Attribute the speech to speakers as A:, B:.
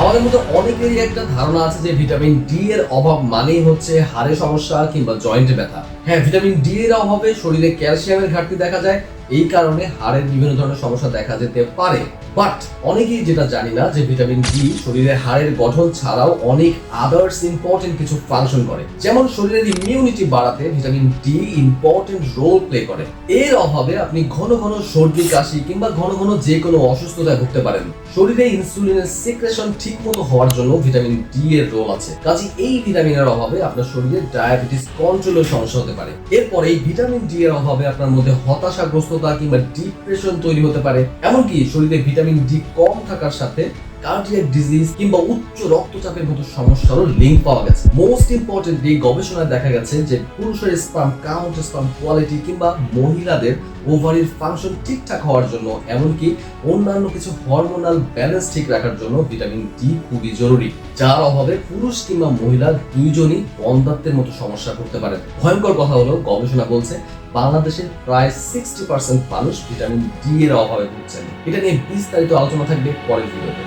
A: আমাদের মধ্যে অনেকেরই একটা ধারণা আছে যে ভিটামিন ডি এর অভাব মানেই হচ্ছে হাড়ে সমস্যা কিংবা জয়েন্টে ব্যথা। হ্যাঁ ভিটামিন ডি এর অভাবে শরীরে ক্যালসিয়ামের ঘাটতি দেখা যায়। এই কারণে হাড়ের বিভিন্ন ধরনের সমস্যা দেখা যেতে পারে। বাট অনেকেই যেটা জানি না যে ভিটামিন ডি শরীরে হাড়ের গঠন ছাড়াও অনেক আদার্স ইম্পর্টেন্ট কিছু ফাংশন করে। যেমন শরীরের ইমিউনিটি বাড়াতে vitamin D important role play করে। এর অভাবে আপনি ঘন ঘন সর্দি, কাশি কিংবা ঘন ঘন যে কোনো অসুস্থতায় ভুগতে পারেন। শরীরে ইনসুলিনের সিক্রেশন ঠিক মতো হওয়ার জন্য ভিটামিন ডি এর রোল আছে। কাজে এই ভিটামিনের অভাবে আপনার শরীরে ডায়াবেটিস কন্ট্রোলের সমস্যা হতে পারে। এরপর এই ভিটামিন ডি এর অভাবে আপনার মধ্যে হতাশাগ্রস্ততা কিংবা ডিপ্রেশন তৈরি হতে পারে। এমনকি শরীরে ভিটামিন ডি কম থাকার সাথে কার্ডিয়াক ডিজিজ কিংবা উচ্চ রক্তচাপের মতো সমস্যারও লিঙ্ক পাওয়া গেছে। মোস্ট ইম্পর্টেন্টলি গবেষণায় দেখা গেছে যে পুরুষের স্পাম কাউন্ট স্পাম কোয়ালিটি কিংবা মহিলাদের ফাংশন ঠিকঠাক হওয়ার জন্য, এমনকি অন্যান্য কিছু হরমোনাল ব্যালেন্স ঠিক রাখার জন্য ভিটামিন ডি খুবই জরুরি, যার অভাবে পুরুষ কিংবা মহিলা দুইজনই বন্ধাত্বের মতো সমস্যা করতে পারে ভয়ঙ্কর কথা হলো গবেষণা বলছে বাংলাদেশের প্রায় সিক্সটি পার্সেন্ট মানুষ ভিটামিন ডি এর অভাবে ভুগছেন। এটা নিয়ে বিস্তারিত আলোচনা থাকবে পরের ভিডিওতে